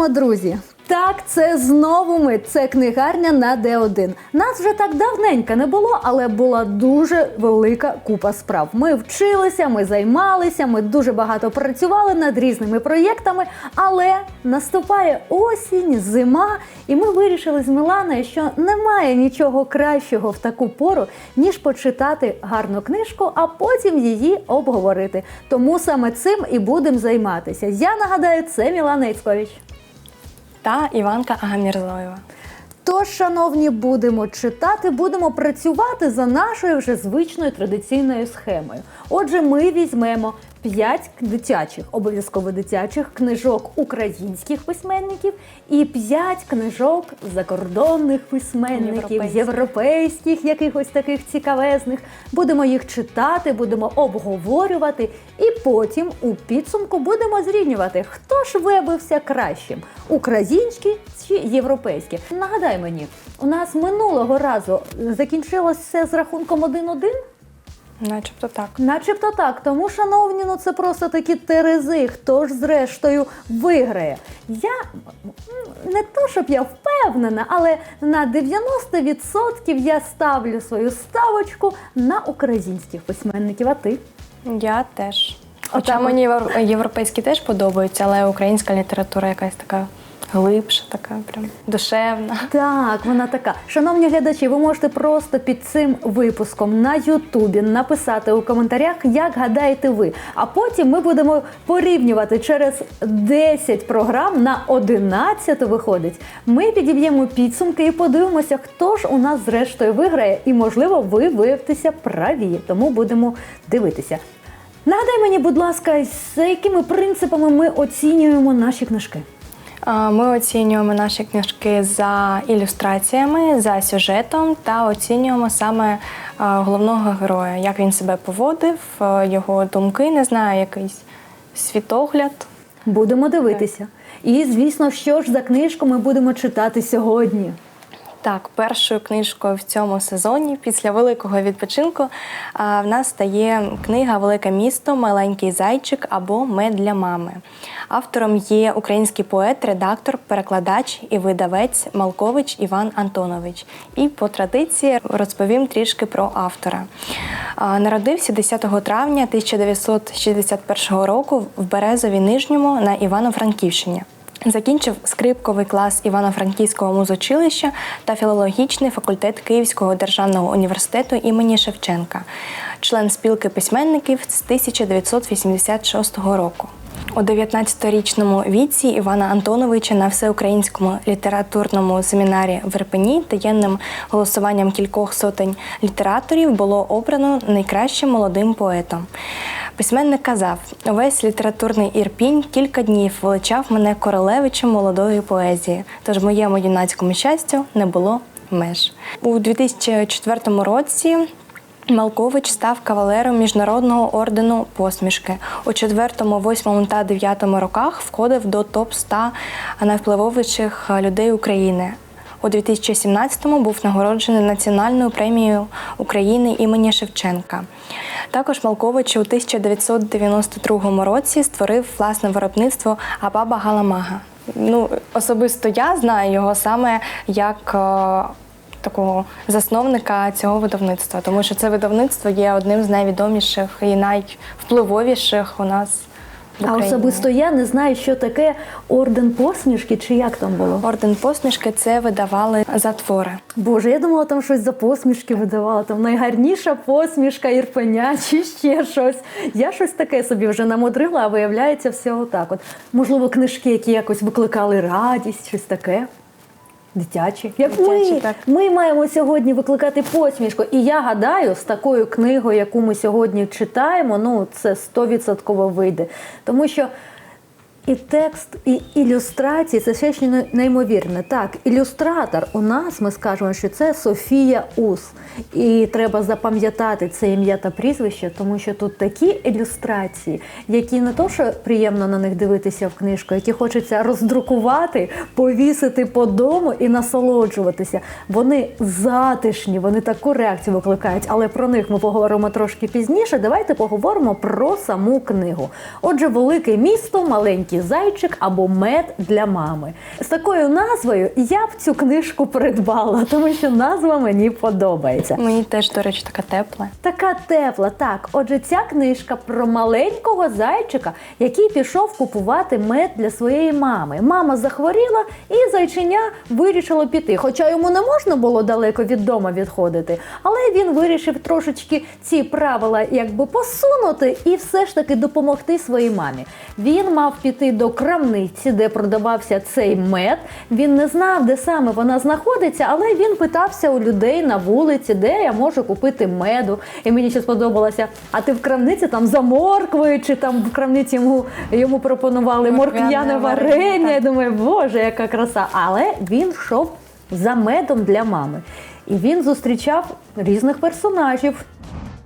Вітаємо, друзі! Так, це знову ми. Це книгарня на Д1. Нас вже так давненько не було, але була дуже велика купа справ. Ми вчилися, ми займалися, ми дуже багато працювали над різними проєктами. Але наступає осінь, зима, і ми вирішили з Міланою, що немає нічого кращого в таку пору, ніж почитати гарну книжку, а потім її обговорити. Тому саме цим і будемо займатися. Я нагадаю, це Мілана Іцькович. Та Іванка Агамірзоєва. Тож, шановні, будемо читати, будемо працювати за нашою вже звичною традиційною схемою. Отже, ми візьмемо 5 дитячих, обов'язково дитячих книжок українських письменників і 5 книжок закордонних письменників, Європейських. європейських, якихось таких цікавезних. Будемо їх читати, будемо обговорювати, і потім у підсумку будемо зрівнювати, хто ж виявився кращим: українські чи європейські. Нагадай мені, у нас минулого разу закінчилось все з рахунком 1-1? Начебто так. Начебто так. Тому, шановні, ну це просто такі терези. Хто ж зрештою виграє? Я не то, щоб я впевнена, але на 90% я ставлю свою ставочку на українських письменників. А ти? Я теж. Хоча Отак мені європейські теж подобаються, але українська література якась така глибша, така прям душевна. Так, вона така. Шановні глядачі, ви можете просто під цим випуском на Ютубі написати у коментарях, як гадаєте ви. А потім ми будемо порівнювати через 10 програм на 11 виходить. Ми підіб'ємо підсумки і подивимося, хто ж у нас зрештою виграє. І, можливо, ви виявитеся праві. Тому будемо дивитися. Нагадай мені, будь ласка, за якими принципами ми оцінюємо наші книжки? Ми оцінюємо наші книжки за ілюстраціями, за сюжетом та оцінюємо саме головного героя, як він себе поводив, його думки, не знаю, якийсь світогляд. Будемо дивитися. І, звісно, що ж за книжку ми будемо читати сьогодні. Так, першою книжкою в цьому сезоні, після великого відпочинку, в нас стає книга Велике місто, маленький зайчик або Мед для мами. Автором є український поет, редактор, перекладач і видавець Малкович Іван Антонович. І по традиції розповім трішки про автора. Народився 10 травня 1961 року в Березові Нижньому на Івано-Франківщині. Закінчив скрипковий клас Івано-Франківського музучилища та філологічний факультет Київського державного університету імені Шевченка, член спілки письменників з 1986 року. У 19-річному віці Івана Антоновича на всеукраїнському літературному семінарі в Ірпені таємним голосуванням кількох сотень літераторів було обрано найкращим молодим поетом. Письменник казав: увесь літературний ірпінь кілька днів величав мене королевичем молодої поезії, тож моєму юнацькому щастю не було меж. У 2004 році. Малкович став кавалером міжнародного ордену посмішки. У 4, 8 та 9 роках входив до топ 100 найвпливовіших людей України. У 2017-му був нагороджений національною премією України імені Шевченка. Також Малкович у 1992 році створив власне виробництво Абаба Галамага. Ну, особисто я знаю його саме як е, такого засновника цього видавництва, тому що це видавництво є одним з найвідоміших і найвпливовіших у нас. А особисто я не знаю, що таке орден посмішки чи як там було. Орден посмішки це видавали за твори. Боже, я думала, там щось за посмішки видавала. Там найгарніша посмішка Ірпеня чи ще щось. Я щось таке собі вже намудрила, а виявляється все отак. От можливо, книжки, які якось викликали радість, щось таке. Дитячі. Як Дитячі, ми, так. ми маємо сьогодні викликати посмішку. І я гадаю, з такою книгою, яку ми сьогодні читаємо, ну це 100% вийде. Тому що і текст, і ілюстрації це ще ж неймовірне. Так, ілюстратор у нас ми скажемо, що це Софія Ус. І треба запам'ятати це ім'я та прізвище, тому що тут такі ілюстрації, які не то, що приємно на них дивитися в книжку, які хочеться роздрукувати, повісити по дому і насолоджуватися. Вони затишні, вони таку реакцію викликають, але про них ми поговоримо трошки пізніше. Давайте поговоримо про саму книгу. Отже, велике місто, маленькі маленький зайчик або мед для мами. З такою назвою я б цю книжку придбала, тому що назва мені подобається. Мені теж, до речі, така тепла. Така тепла, так. Отже, ця книжка про маленького зайчика, який пішов купувати мед для своєї мами. Мама захворіла, і зайчиня вирішило піти. Хоча йому не можна було далеко від дому відходити, але він вирішив трошечки ці правила якби посунути і все ж таки допомогти своїй мамі. Він мав піти до крамниці, де продавався цей мед. Він не знав, де саме вона знаходиться, але він питався у людей на вулиці, де я можу купити меду. І мені ще сподобалося. А ти в крамниці там за морквою, чи там в крамниці йому, йому пропонували Морквяне варення. Я думаю, боже, яка краса. Але він йшов за медом для мами. І він зустрічав різних персонажів.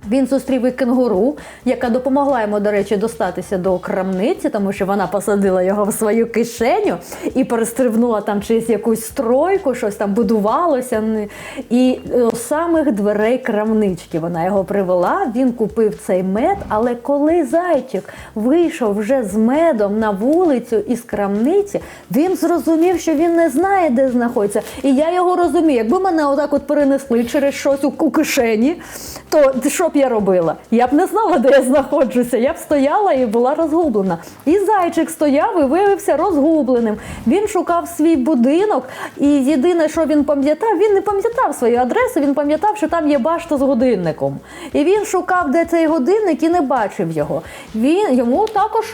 Він зустрів і кенгуру, яка допомогла йому, до речі, достатися до крамниці, тому що вона посадила його в свою кишеню і перестрибнула там через якусь стройку, щось там будувалося. І е, з самих дверей крамнички вона його привела. Він купив цей мед. Але коли зайчик вийшов вже з медом на вулицю із крамниці, він зрозумів, що він не знає, де знаходиться. І я його розумію. Якби мене отак от перенесли через щось у кишені, то що б я робила? Я б не знала, де я знаходжуся. Я б стояла і була розгублена. І зайчик стояв і виявився розгубленим. Він шукав свій будинок, і єдине, що він пам'ятав, він не пам'ятав свою адресу, він пам'ятав, що там є башта з годинником. І він шукав, де цей годинник, і не бачив його. Він йому також.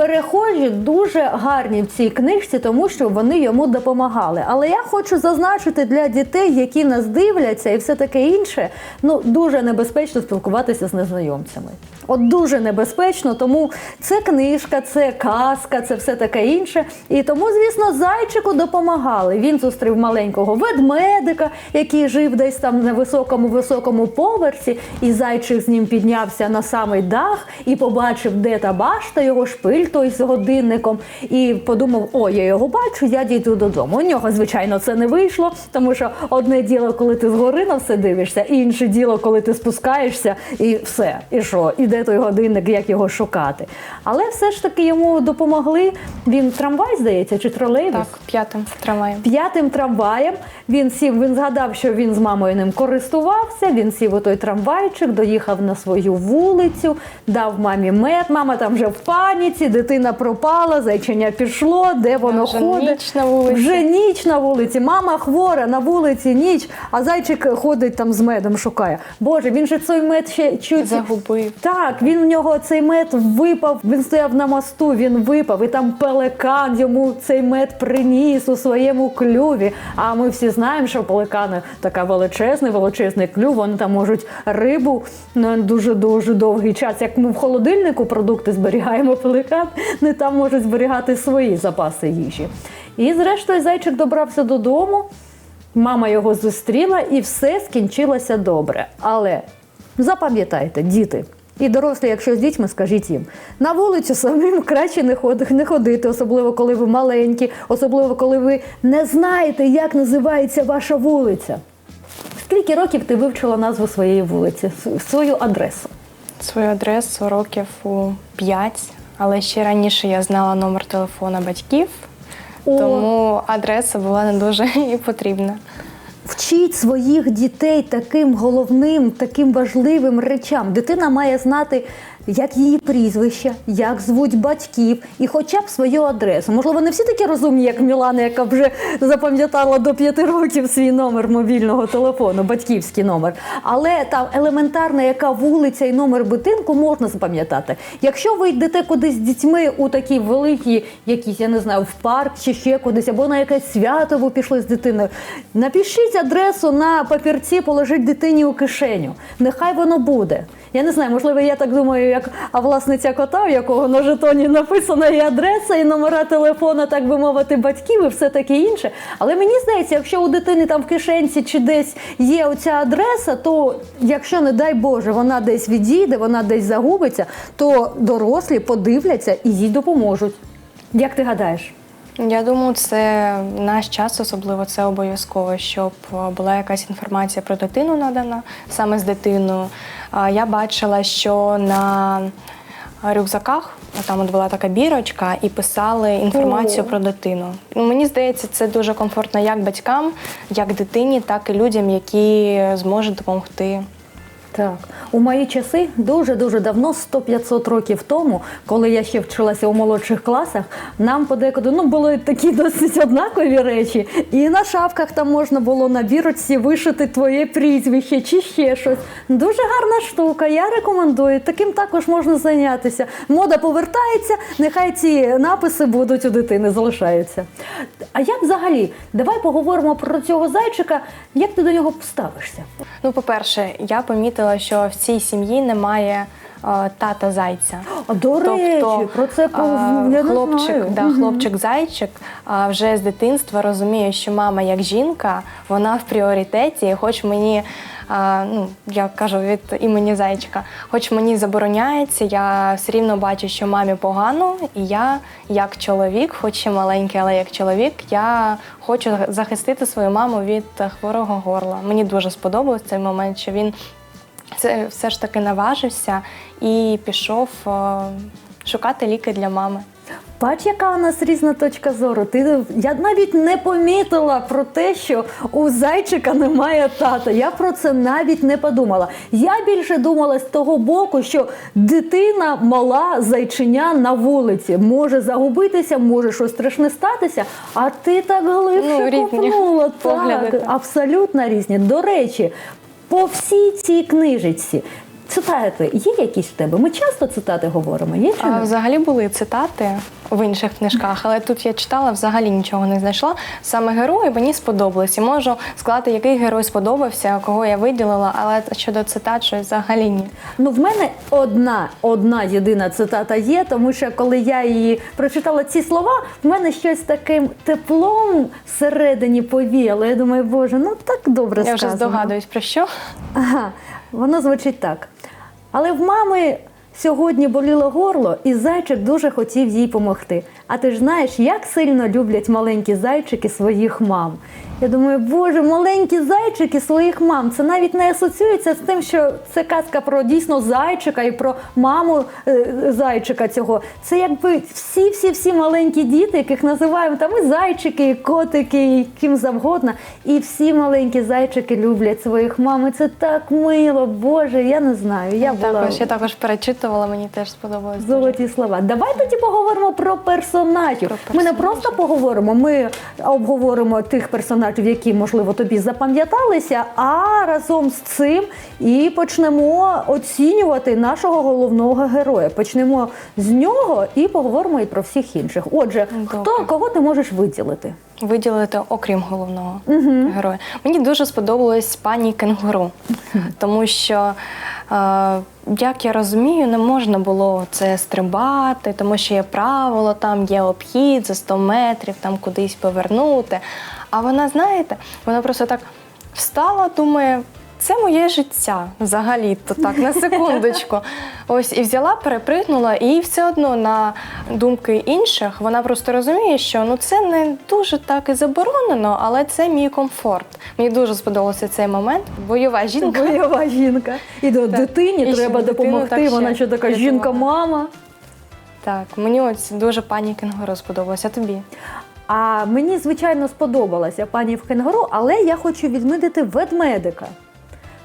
Перехожі дуже гарні в цій книжці, тому що вони йому допомагали. Але я хочу зазначити для дітей, які нас дивляться, і все таке інше, ну дуже небезпечно спілкуватися з незнайомцями. От дуже небезпечно, тому це книжка, це казка, це все таке інше. І тому, звісно, зайчику допомагали. Він зустрів маленького ведмедика, який жив десь там на високому високому поверсі, і зайчик з ним піднявся на самий дах і побачив, де та башта, його шпиль той з годинником, і подумав: о, я його бачу, я дійду додому. У нього, звичайно, це не вийшло, тому що одне діло, коли ти згори на все дивишся, інше діло, коли ти спускаєшся, і все. І що? І де той годинник, як його шукати? Але все ж таки йому допомогли. Він трамвай, здається, чи тролейбус? Так, п'ятим трамваєм. П'ятим трамваєм він сів, він згадав, що він з мамою ним користувався. Він сів у той трамвайчик, доїхав на свою вулицю, дав мамі мед. Мама там вже в паніці, дитина пропала, зайчиня пішло, де воно вже ходить. ніч на вулиці. Вже ніч на вулиці. Мама хвора на вулиці, ніч, а зайчик ходить там з медом, шукає. Боже, він же цей мед ще чуть Загубив. так, він в нього цей мед випав. Він стояв на мосту, він випав, і там пеликан йому цей мед приніс у своєму клюві. А ми всі знаємо, що пеликани така величезний, величезний клюв. Вони там можуть рибу на дуже дуже довгий час. Як ми в холодильнику продукти зберігаємо пеликан, не там можуть зберігати свої запаси їжі. І зрештою зайчик добрався додому. Мама його зустріла і все скінчилося добре. Але запам'ятайте, діти. І дорослі, якщо з дітьми, скажіть їм, на вулицю самим краще не ходити, не ходити, особливо коли ви маленькі, особливо коли ви не знаєте, як називається ваша вулиця. Скільки років ти вивчила назву своєї вулиці, свою адресу? Свою адресу років у 5, але ще раніше я знала номер телефона батьків, О. тому адреса була не дуже і потрібна. Вчіть своїх дітей таким головним, таким важливим речам. Дитина має знати, як її прізвище, як звуть батьків і хоча б свою адресу. Можливо, не всі такі розумні, як Мілана, яка вже запам'ятала до п'яти років свій номер мобільного телефону, батьківський номер. Але там елементарна, яка вулиця і номер будинку можна запам'ятати. Якщо ви йдете кудись з дітьми у такі великі, якісь, я не знаю, в парк чи ще кудись, або на якесь свято ви пішли з дитиною, напишіть адресу на папірці, положіть дитині у кишеню. Нехай воно буде. Я не знаю, можливо, я так думаю, як власниця кота, у якого на жетоні написана і адреса, і номера телефона, так би мовити, батьків, і все таке інше. Але мені здається, якщо у дитини там в кишенці чи десь є оця адреса, то якщо, не дай Боже, вона десь відійде, вона десь загубиться, то дорослі подивляться і їй допоможуть. Як ти гадаєш? Я думаю, це наш час, особливо це обов'язково, щоб е, була якась інформація про дитину надана саме з дитиною. Я бачила, що на рюкзаках. Там от була така бірочка, і писали інформацію О. про дитину. Ну, мені здається, це дуже комфортно як батькам, як дитині, так і людям, які зможуть допомогти. Так, у мої часи дуже дуже давно, 100-500 років тому, коли я ще вчилася у молодших класах, нам подекуди ну були такі досить однакові речі, і на шапках там можна було на бірочці вишити твоє прізвище чи ще щось. Дуже гарна штука. Я рекомендую. Таким також можна зайнятися. Мода повертається, нехай ці написи будуть у дитини, залишаються. А як взагалі? Давай поговоримо про цього зайчика. Як ти до нього ставишся? Ну, по-перше, я помітила, що в цій сім'ї немає е, тата зайця. А, до речі, про це я не хлопчик, знаю. да, хлопчик-зайчик вже з дитинства розуміє, що мама як жінка, вона в пріоритеті, і хоч мені. а, Ну, я кажу від імені зайчика, хоч мені забороняється, я все рівно бачу, що мамі погано, і я, як чоловік, хоч ще маленький, але як чоловік, я хочу захистити свою маму від хворого горла. Мені дуже сподобався цей момент, що він це все ж таки наважився і пішов е, шукати ліки для мами. Бач, яка у нас різна точка зору. Ти я навіть не помітила про те, що у зайчика немає тата. Я про це навіть не подумала. Я більше думала з того боку, що дитина мала зайчиня на вулиці, може загубитися, може щось страшне статися. А ти так глибше Ну, погляди, Так, так. абсолютно різні. До речі, по всій цій книжечці. Цитати є якісь в тебе? Ми часто цитати говоримо. Є чи А взагалі були цитати в інших книжках, але тут я читала, взагалі нічого не знайшла. Саме герої мені сподобались. І можу сказати, який герой сподобався, кого я виділила, але щодо цитат, щось взагалі ні. Ну, в мене одна, одна єдина цитата є, тому що коли я її прочитала ці слова, в мене щось таким теплом всередині повіяло. Я думаю, боже, ну так добре Я вже здогадуюсь про що. Ага, воно звучить так. Але в мами сьогодні боліло горло, і зайчик дуже хотів їй помогти. А ти ж знаєш, як сильно люблять маленькі зайчики своїх мам. Я думаю, боже, маленькі зайчики своїх мам. Це навіть не асоціюється з тим, що це казка про дійсно зайчика і про маму е, зайчика цього. Це якби всі-всі-всі маленькі діти, яких називаємо там і зайчики, і котики, і ким завгодно. І всі маленькі зайчики люблять своїх мам. І це так мило, Боже, я не знаю. Я була Також я також перечитувала, мені теж сподобалось. Золоті слова. Давай тоді поговоримо про персонажів. Про Ми не просто поговоримо, ми обговоримо тих персонажів, які, можливо, тобі запам'яталися, а разом з цим і почнемо оцінювати нашого головного героя. Почнемо з нього і поговоримо і про всіх інших. Отже, Добре. хто кого ти можеш виділити? Виділити окрім головного героя. Мені дуже сподобалась пані кенгуру, тому що, е, як я розумію, не можна було це стрибати, тому що є правило, там є обхід за 100 метрів, там кудись повернути. А вона, знаєте, вона просто так встала, думає. Це моє життя взагалі, то так на секундочку. Ось і взяла, перепригнула, і все одно на думки інших вона просто розуміє, що ну це не дуже так і заборонено, але це мій комфорт. Мені дуже сподобався цей момент. Бойова жінка. Бойова жінка. І до Так. дитині І треба дитину допомогти. так Вона що така жінка-мама. Так, мені ось дуже пані кенгуру сподобалося. А тобі? А мені, звичайно, сподобалася пані в кенгуру, але я хочу відмітити ведмедика.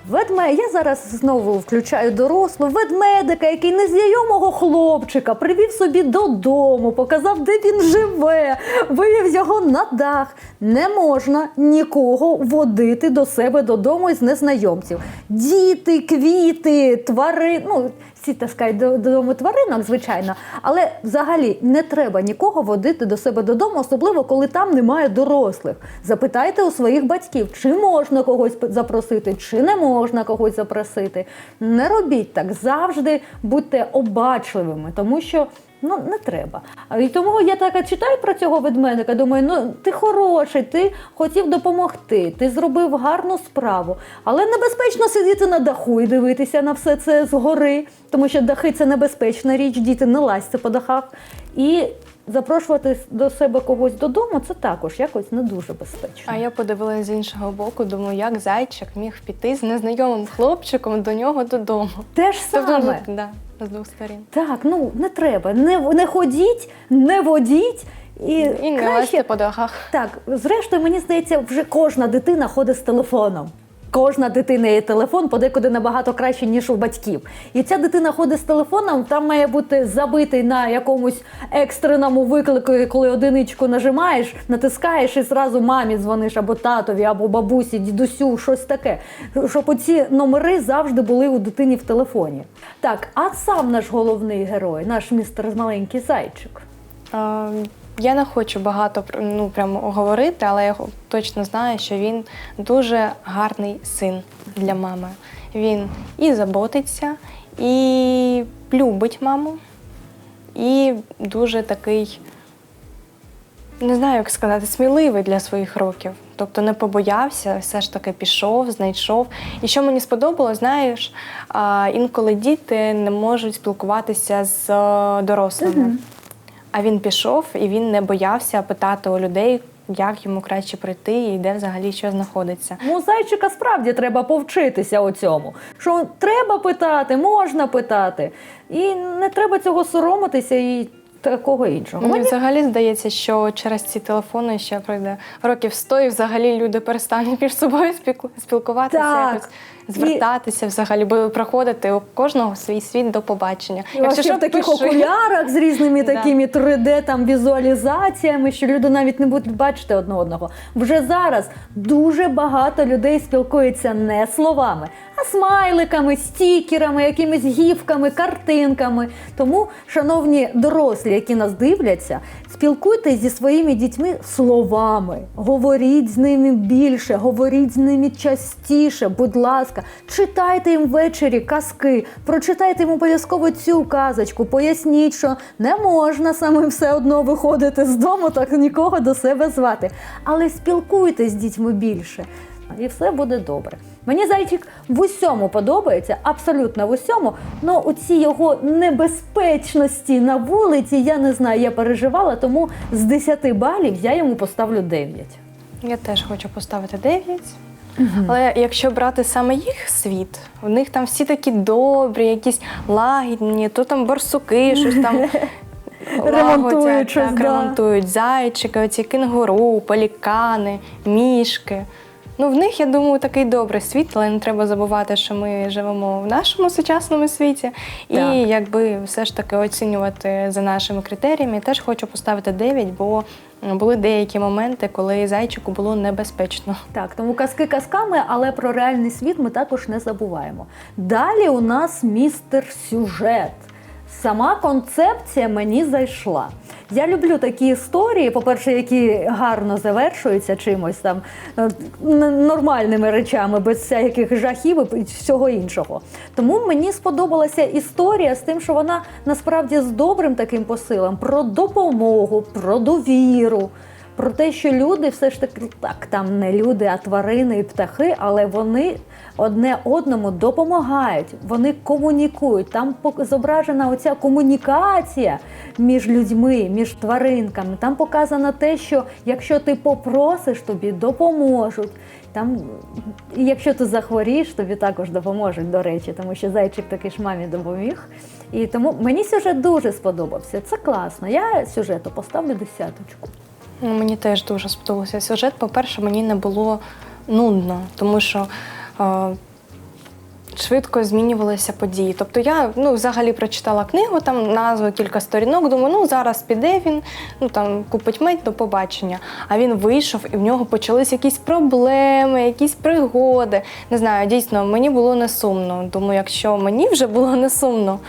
Ведме... Я зараз знову включаю дорослу ведмедика, який незнайомого хлопчика привів собі додому, показав, де він живе, вивів його на дах. Не можна нікого водити до себе додому із незнайомців. Діти, квіти, твари, ну всі таскають до- додому тваринок, звичайно, але взагалі не треба нікого водити до себе додому, особливо коли там немає дорослих. Запитайте у своїх батьків, чи можна когось запросити, чи не можна когось запросити. Не робіть так. Завжди будьте обачливими, тому що. Ну, не треба. І тому я так читаю про цього ведмедика, думаю, ну ти хороший, ти хотів допомогти, ти зробив гарну справу. Але небезпечно сидіти на даху і дивитися на все це згори, тому що дахи це небезпечна річ, діти не лазьте по дахах. І запрошувати до себе когось додому це також якось не дуже безпечно. А я подивилася з іншого боку, думаю, як зайчик міг піти з незнайомим хлопчиком до нього додому. Те ж Тобто, саме. ну, да. З двох сторін. Так, ну не треба. Не, не ходіть, не водіть. І, І не краще по дорогах. Так, зрештою, мені здається, вже кожна дитина ходить з телефоном. Кожна дитина є телефон, подекуди набагато краще, ніж у батьків. І ця дитина ходить з телефоном, там має бути забитий на якомусь екстреному виклику, коли одиничку нажимаєш, натискаєш і зразу мамі дзвониш або татові, або бабусі, дідусю, щось таке. Щоб оці номери завжди були у дитині в телефоні. Так, а сам наш головний герой, наш містер маленький зайчик. Я не хочу багато ну, прямо говорити, але я точно знаю, що він дуже гарний син для мами. Він і заботиться, і любить маму, і дуже такий, не знаю, як сказати, сміливий для своїх років. Тобто не побоявся, все ж таки пішов, знайшов. І що мені сподобалось, знаєш, інколи діти не можуть спілкуватися з е, дорослими. А він пішов і він не боявся питати у людей, як йому краще прийти і де взагалі що знаходиться. Ну, зайчика справді треба повчитися у цьому. Що треба питати, можна питати. І не треба цього соромитися і такого іншого. Мені взагалі здається, що через ці телефони ще пройде років 100 і взагалі люди перестануть між собою спілку- спілкуватися, Так. якось звертатися взагалі, бо проходити у кожного свій світ до побачення. Якщо що, в таких пиши. окулярах з різними такими 3D там візуалізаціями, що люди навіть не будуть бачити одне одного. Вже зараз дуже багато людей спілкуються не словами, смайликами, стікерами, якимись гівками, картинками. Тому, шановні дорослі, які нас дивляться, спілкуйтесь зі своїми дітьми словами. Говоріть з ними більше, говоріть з ними частіше, будь ласка, читайте їм ввечері казки, прочитайте їм обов'язково цю казочку, поясніть, що не можна самим все одно виходити з дому, так нікого до себе звати. Але спілкуйтесь з дітьми більше. І все буде добре. Мені зайчик в усьому подобається, абсолютно в усьому. але у цій його небезпечності на вулиці я не знаю, я переживала, тому з 10 балів я йому поставлю 9. Я теж хочу поставити 9. Але якщо брати саме їх світ, у них там всі такі добрі, якісь лагідні, то там борсуки, щось там Ремонтують лагодять, так, да. ремонтують зайчики, оці кенгуру, пелікани, мішки. Ну, в них, я думаю, такий добрий світ, але не треба забувати, що ми живемо в нашому сучасному світі. І Так. якби все ж таки оцінювати за нашими критеріями, теж хочу поставити 9, бо були деякі моменти, коли зайчику було небезпечно. Так, тому казки казками, але про реальний світ ми також не забуваємо. Далі у нас містер сюжет. Сама концепція мені зайшла. Я люблю такі історії, по-перше, які гарно завершуються чимось там е, нормальними речами, без всяких жахів і всього іншого. Тому мені сподобалася історія з тим, що вона насправді з добрим таким посилом про допомогу, про довіру. Про те, що люди все ж таки так, там не люди, а тварини і птахи, але вони одне одному допомагають, вони комунікують. Там зображена оця комунікація між людьми, між тваринками. Там показано те, що якщо ти попросиш, тобі допоможуть. Там, якщо ти захворієш, тобі також допоможуть, до речі, тому що зайчик таки ж мамі допоміг. І тому мені сюжет дуже сподобався. Це класно. Я сюжету поставлю десяточку. Ну, Мені теж дуже сподобався сюжет. По-перше, мені не було нудно, тому що е, швидко змінювалися події. Тобто я ну, взагалі прочитала книгу, там назву кілька сторінок, думаю, ну зараз піде він, ну там купить мить до побачення. А він вийшов і в нього почались якісь проблеми, якісь пригоди. Не знаю, дійсно, мені було не сумно. Думаю, якщо мені вже було не сумно,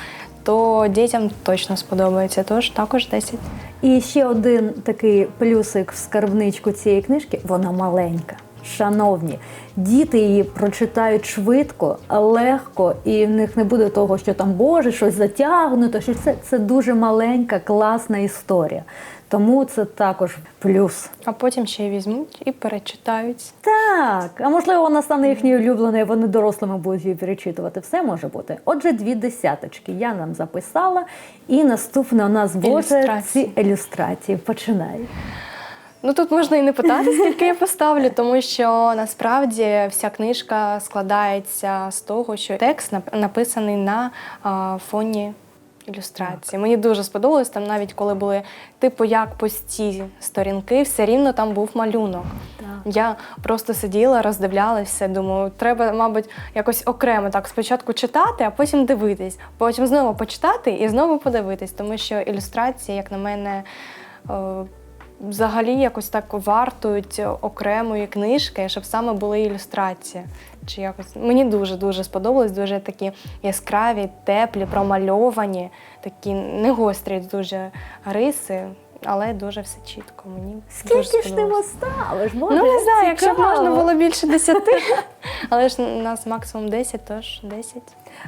то дітям точно сподобається. Тож також 10. І ще один такий плюсик в скарбничку цієї книжки вона маленька. Шановні, діти її прочитають швидко, легко, і в них не буде того, що там Боже, щось затягнуто. Що це, це дуже маленька, класна історія. Тому це також плюс. А потім ще й візьмуть і перечитають. Так, а можливо, вона стане їхньою улюбленою, вони дорослими будуть її перечитувати. Все може бути. Отже, дві десяточки я нам записала, і наступне у нас Ілюстрації. ці ілюстрації. Починай. Ну тут можна і не питати, скільки я поставлю, тому що насправді вся книжка складається з того, що текст нап- написаний на а, фоні ілюстрації. Мені дуже сподобалось там, навіть коли були типу як пусті сторінки, все рівно там був малюнок. Так. Я просто сиділа, роздивлялася, думаю, треба, мабуть, якось окремо так спочатку читати, а потім дивитись, потім знову почитати і знову подивитись, тому що ілюстрації, як на мене, е, взагалі якось так вартують окремої книжки, щоб саме були ілюстрації. Чи якось мені дуже дуже сподобалось, дуже такі яскраві, теплі, промальовані, такі не гострі дуже риси, але дуже все чітко. Мені дуже Скільки ж ти поставиш? Боже, Ну, не знаю, якщо б можна було більше 10, але ж у нас максимум 10, тож 10.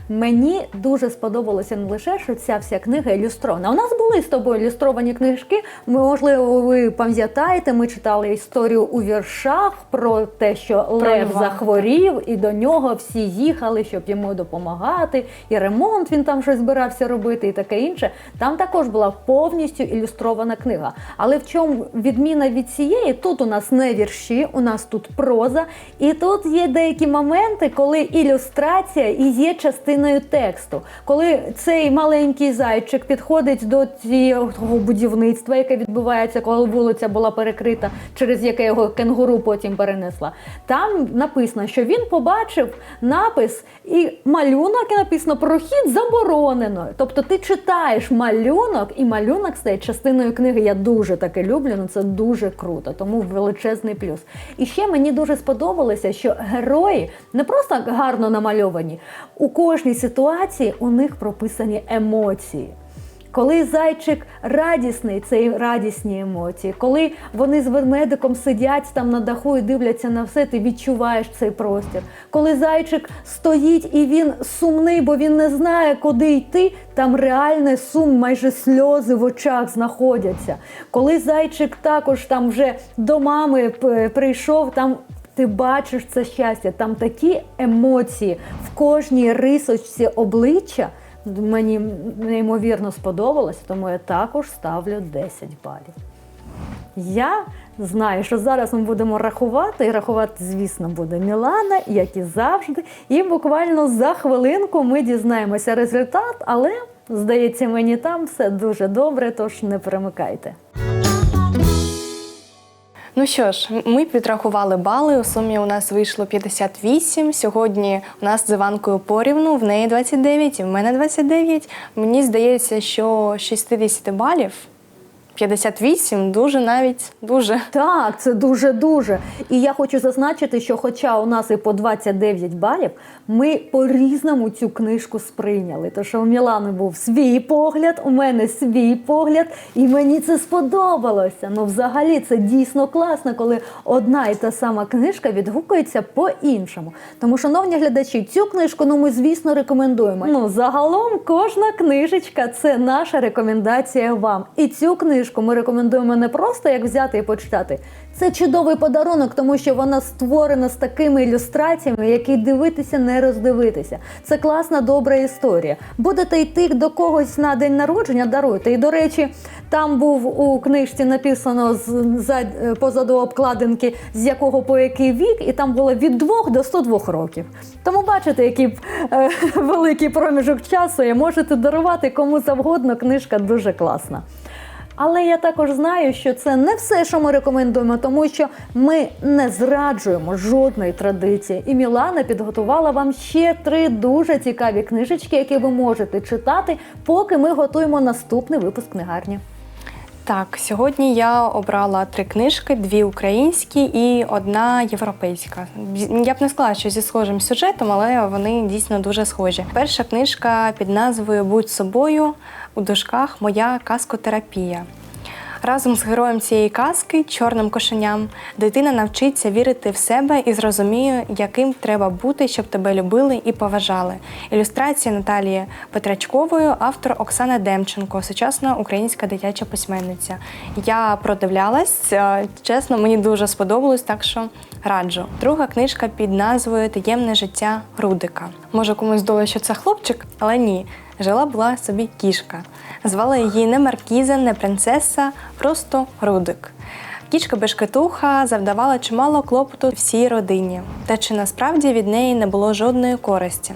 Мені дуже сподобалося не лише, що ця вся книга ілюстрована. У нас були з тобою ілюстровані книжки. Можливо, ви пам'ятаєте, ми читали історію у віршах про те, що Лев льва, захворів, і до нього всі їхали, щоб йому допомагати. І ремонт він там щось збирався робити, і таке інше. Там також була повністю ілюстрована книга. Але в чому відміна від цієї? Тут у нас не вірші, у нас тут проза, і тут є деякі моменти, коли ілюстрація і є частиною тексту. Коли цей маленький зайчик підходить до цього будівництва, яке відбувається, коли вулиця була перекрита, через яке його кенгуру потім перенесла. Там написано, що він побачив напис і малюнок, і написано прохід заборонено. Тобто ти читаєш малюнок, і малюнок стає частиною книги. Я дуже таке люблю, ну це дуже круто, тому величезний плюс. І ще мені дуже сподобалося, що герої не просто гарно намальовані, у кожній ситуації у них прописані емоції. Коли зайчик радісний, це радісні емоції. Коли вони з ведмедиком сидять там на даху і дивляться на все, ти відчуваєш цей простір. Коли зайчик стоїть і він сумний, бо він не знає, куди йти, там реальний сум, майже сльози в очах знаходяться. Коли зайчик також там вже до мами прийшов, там ти бачиш це щастя, там такі емоції в кожній рисочці обличчя. Мені неймовірно сподобалось, тому я також ставлю 10 балів. Я знаю, що зараз ми будемо рахувати, і рахувати, звісно, буде Мілана, як і завжди. І буквально за хвилинку ми дізнаємося результат, але здається, мені там все дуже добре, тож не перемикайте. Ну що ж, ми підрахували бали. У сумі у нас вийшло 58. Сьогодні у нас з Іванкою порівну, в неї 29, і в мене 29. Мені здається, що з 60 балів 58 дуже навіть дуже. Так, це дуже-дуже. І я хочу зазначити, що хоча у нас і по 29 балів, ми по-різному цю книжку сприйняли. Тому що у Мілани був свій погляд, у мене свій погляд, і мені це сподобалося. Ну, взагалі, це дійсно класно, коли одна і та сама книжка відгукується по-іншому. Тому, шановні глядачі, цю книжку ну, ми, звісно, рекомендуємо. Ну, загалом, кожна книжечка це наша рекомендація вам. І цю книжку ми рекомендуємо не просто як взяти і почитати. Це чудовий подарунок, тому що вона створена з такими ілюстраціями, які дивитися, не роздивитися. Це класна, добра історія. Будете йти до когось на день народження, даруйте. І до речі, там був у книжці написано з за, позаду обкладинки, з якого по який вік, і там було від 2 до 102 років. Тому бачите, який е, великий проміжок часу, і можете дарувати кому завгодно. Книжка дуже класна. Але я також знаю, що це не все, що ми рекомендуємо, тому що ми не зраджуємо жодної традиції. І Мілана підготувала вам ще три дуже цікаві книжечки, які ви можете читати, поки ми готуємо наступний випуск книгарні. Так, сьогодні я обрала три книжки: дві українські і одна європейська. Я б не сказала, що зі схожим сюжетом, але вони дійсно дуже схожі. Перша книжка під назвою Будь собою у дужках Моя казкотерапія. Разом з героєм цієї казки, чорним кошеням, дитина навчиться вірити в себе і зрозуміє, яким треба бути, щоб тебе любили і поважали. Ілюстрація Наталії Петрачкової, автор Оксана Демченко, сучасна українська дитяча письменниця. Я продивлялась, е, чесно, мені дуже сподобалось, так що раджу. Друга книжка під назвою Таємне життя Рудика. Може, комусь здалося, що це хлопчик, але ні. Жила була собі кішка. Звали її не Маркіза, не принцеса, просто Рудик. Кішка Бешкетуха завдавала чимало клопоту всій родині, та чи насправді від неї не було жодної користі.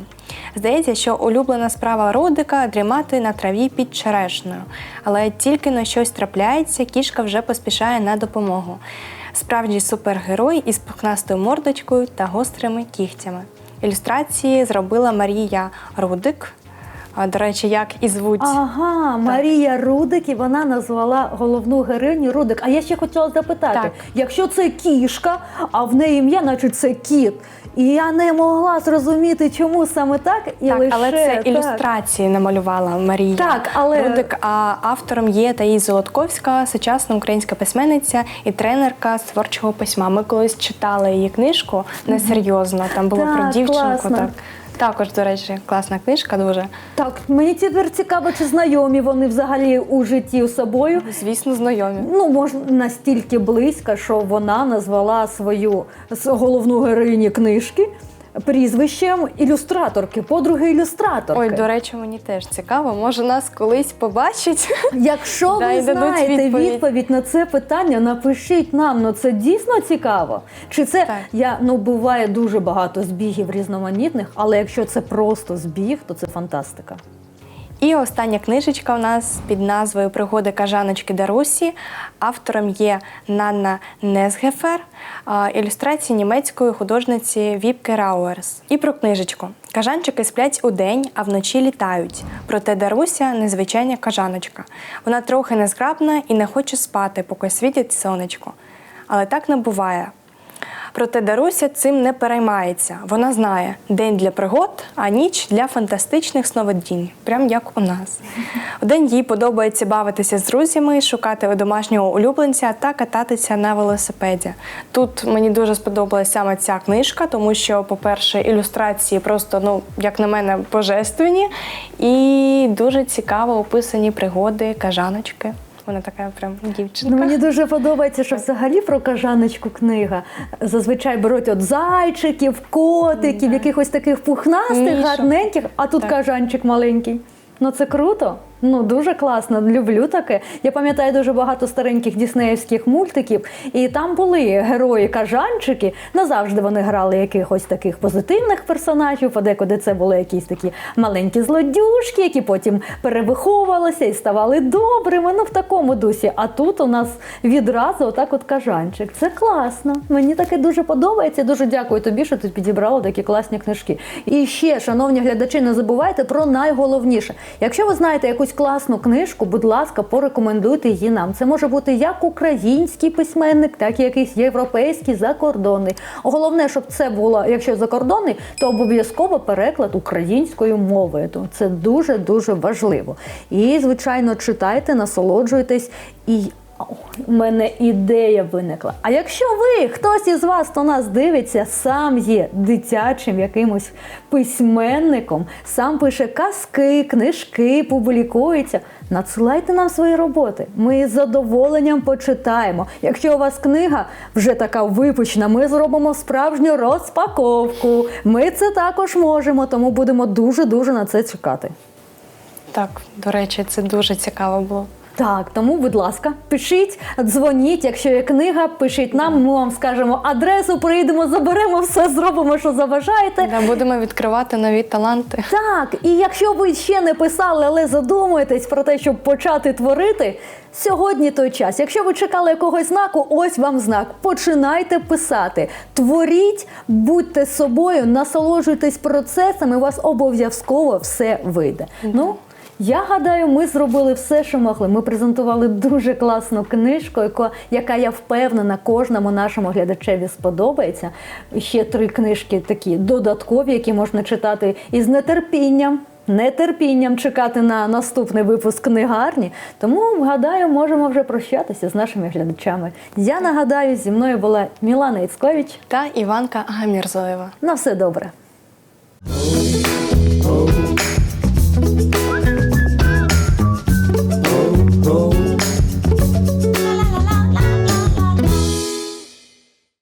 Здається, що улюблена справа Рудика дрімати на траві під черешнею, але тільки на щось трапляється, кішка вже поспішає на допомогу. Справді супергерой із пухнастою мордочкою та гострими кігтями. Ілюстрації зробила Марія Рудик. А, До речі, як і звуть. Ага, Марія Рудик, і вона назвала головну героїню Рудик. А я ще хотіла запитати: Так. якщо це кішка, а в неї ім'я, наче це кіт. І я не могла зрозуміти, чому саме так, і Так, лише але це так. ілюстрації намалювала Марія Так, але- Рудик, а автором є Таїс Золотковська, сучасна українська письменниця і тренерка з творчого письма. Ми колись читали її книжку несерйозно. Там було про Так, дівчинку. класно. Так. Також, до речі, класна книжка дуже. Так, мені тепер цікаво, чи знайомі вони взагалі у житті з собою. Звісно, знайомі. Ну, може, настільки близько, що вона назвала свою головну героїні книжки прізвищем ілюстраторки, подруги ілюстраторки. Ой, до речі, мені теж цікаво. Може, нас колись побачить. Якщо Да, ви знаєте відповідь. відповідь. на це питання, напишіть нам. Ну це дійсно цікаво. Чи це Так. я ну буває дуже багато збігів різноманітних, але якщо це просто збіг, то це фантастика. І остання книжечка у нас під назвою Пригоди кажаночки Дарусі. Автором є Нанна Незгефер, ілюстрації німецької художниці Віпке Рауерс. І про книжечку. Кажанчики сплять удень, а вночі літають. Проте Даруся незвичайна кажаночка. Вона трохи незграбна і не хоче спати, поки світить сонечко. Але так не буває. Проте Даруся цим не переймається. Вона знає день для пригод, а ніч для фантастичних сновидінь, прям як у нас. Удень їй подобається бавитися з друзями, шукати домашнього улюбленця та кататися на велосипеді. Тут мені дуже сподобалася саме ця книжка, тому що, по-перше, ілюстрації просто, ну, як на мене, божественні, і дуже цікаво описані пригоди кажаночки. Вона така прям дівчинка. Ну, мені дуже подобається, що взагалі про кажаночку книга. Зазвичай беруть от зайчиків, котиків, якихось таких пухнастих, Мішок. гарненьких, а тут Так. кажанчик маленький. Ну це круто. Ну дуже класно, люблю таке. Я пам'ятаю дуже багато стареньких діснеївських мультиків, і там були герої кажанчики. Назавжди вони грали якихось таких позитивних персонажів. Подекуди це були якісь такі маленькі злодюшки, які потім перевиховувалися і ставали добрими. Ну в такому дусі. А тут у нас відразу отак от кажанчик. Це класно. Мені таке дуже подобається. Дуже дякую тобі, що ти підібрала такі класні книжки. І ще, шановні глядачі, не забувайте про найголовніше. Якщо ви знаєте якусь класну книжку, будь ласка, порекомендуйте її нам. Це може бути як український письменник, так і якийсь європейський закордонний. Головне, щоб це було, якщо закордонний, то обов'язково переклад українською мовою. Це дуже дуже важливо. І звичайно, читайте, насолоджуйтесь і. У мене ідея виникла. А якщо ви, хтось із вас, хто нас дивиться, сам є дитячим якимось письменником, сам пише казки, книжки, публікується, надсилайте нам свої роботи. Ми з задоволенням почитаємо. Якщо у вас книга вже така випущена, ми зробимо справжню розпаковку. Ми це також можемо, тому будемо дуже-дуже на це чекати. Так, до речі, це дуже цікаво було. Так, тому, будь ласка, пишіть, дзвоніть. Якщо є книга, пишіть нам. Ми вам скажемо адресу, приїдемо, заберемо все, зробимо, що заважаєте. Да, будемо відкривати нові таланти. Так, і якщо ви ще не писали, але задумуєтесь про те, щоб почати творити, сьогодні той час. Якщо ви чекали якогось знаку, ось вам знак. Починайте писати. Творіть, будьте собою, насолоджуйтесь процесами, у вас обов'язково все вийде. Ну, я гадаю, ми зробили все, що могли. Ми презентували дуже класну книжку, яка, я впевнена, кожному нашому глядачеві сподобається. Ще три книжки такі додаткові, які можна читати із нетерпінням. Нетерпінням чекати на наступний випуск книгарні. Тому гадаю, можемо вже прощатися з нашими глядачами. Я нагадаю, зі мною була Мілана Іцкович. Та Іванка Гамірзоєва. На все добре.